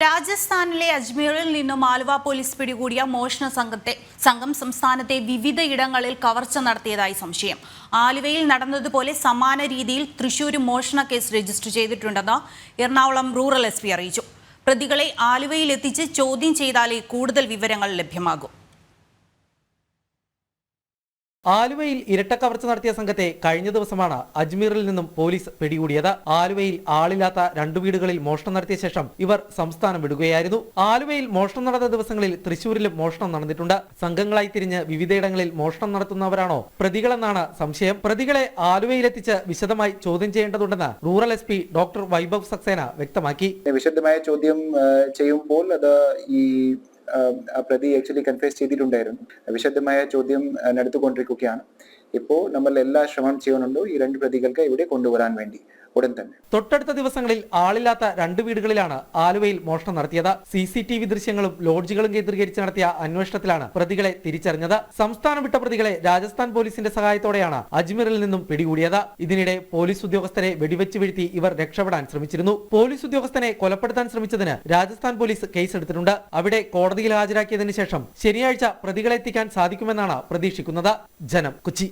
രാജസ്ഥാനിലെ അജ്മീറിൽ നിന്നും ആലുവ പോലീസ് പിടികൂടിയ മോഷണ സംഘത്തെ സംഘം സംസ്ഥാനത്തെ വിവിധ ഇടങ്ങളിൽ കവർച്ച നടത്തിയതായി സംശയം. ആലുവയിൽ നടന്നതുപോലെ സമാന രീതിയിൽ തൃശൂരും മോഷണ കേസ് രജിസ്റ്റർ ചെയ്തിട്ടുണ്ടെന്ന് എറണാകുളം റൂറൽ എസ് അറിയിച്ചു. പ്രതികളെ ആലുവയിൽ എത്തിച്ച് ചോദ്യം ചെയ്താലേ കൂടുതൽ വിവരങ്ങൾ ലഭ്യമാകൂ. ആലുവയിൽ ഇരട്ട കവർച്ച നടത്തിയ സംഘത്തെ കഴിഞ്ഞ ദിവസമാണ് അജ്മീറിൽ നിന്നും പോലീസ് പിടികൂടിയത്. ആലുവയിൽ ആളില്ലാത്ത രണ്ടു വീടുകളിൽ മോഷണം നടത്തിയ ശേഷം ഇവർ സംസ്ഥാനം വിടുകയായിരുന്നു. ആലുവയിൽ മോഷണം നടന്ന ദിവസങ്ങളിൽ തൃശൂരിലും മോഷണം നടന്നിട്ടുണ്ട്. സംഘങ്ങളായി തിരിഞ്ഞ് വിവിധയിടങ്ങളിൽ മോഷണം നടത്തുന്നവരാണോ പ്രതികളെന്നാണ് സംശയം. പ്രതികളെ ആലുവയിലെത്തിച്ച് വിശദമായി ചോദ്യം ചെയ്യേണ്ടതുണ്ടെന്ന് rural S P doctor Vaibhav Saxena വ്യക്തമാക്കി. വിശദമായ ചോദ്യം ചെയ്യുമ്പോൾ അത് ഈ പ്രതി ആക്ച്വലി കൺഫേസ് ചെയ്തിട്ടുണ്ടായിരുന്നു. വിശദമായ ചോദ്യം നടത്തുകൊണ്ടിരിക്കുകയാണ് ഇപ്പോൾ നമ്മൾ എല്ലാ ശ്രമം ചെയ്യുന്നുണ്ടോ. ഈ രണ്ട് പ്രതികൾക്ക് ഇവിടെ കൊണ്ടുവരാൻ വേണ്ടി. ഉടൻ തന്നെ. തൊട്ടടുത്ത ദിവസങ്ങളിൽ ആളില്ലാത്ത രണ്ട് വീടുകളിലാണ് ആലുവയിൽ മോഷണം നടത്തിയത്. സി സി ടി വി ദൃശ്യങ്ങളും ലോഡ്ജുകളും കേന്ദ്രീകരിച്ച് നടത്തിയ അന്വേഷണത്തിലാണ് പ്രതികളെ തിരിച്ചറിഞ്ഞത്. സംസ്ഥാനം വിട്ട പ്രതികളെ രാജസ്ഥാൻ പോലീസിന്റെ സഹായത്തോടെയാണ് അജ്മീറിൽ നിന്നും പിടികൂടിയത്. ഇതിനിടെ പോലീസ് ഉദ്യോഗസ്ഥരെ വെടിവെച്ച് വീഴ്ത്തി ഇവർ രക്ഷപ്പെടാൻ ശ്രമിച്ചിരുന്നു. പോലീസ് ഉദ്യോഗസ്ഥനെ കൊലപ്പെടുത്താൻ ശ്രമിച്ചതിന് രാജസ്ഥാൻ പോലീസ് കേസെടുത്തിട്ടുണ്ട് അവിടെ കോടതിയിൽ ഹാജരാക്കിയതിനു ശേഷം ശനിയാഴ്ച പ്രതികളെ എത്തിക്കാൻ സാധിക്കുമെന്നാണ് പ്രതീക്ഷിക്കുന്നത്. ജനം കൊച്ചി.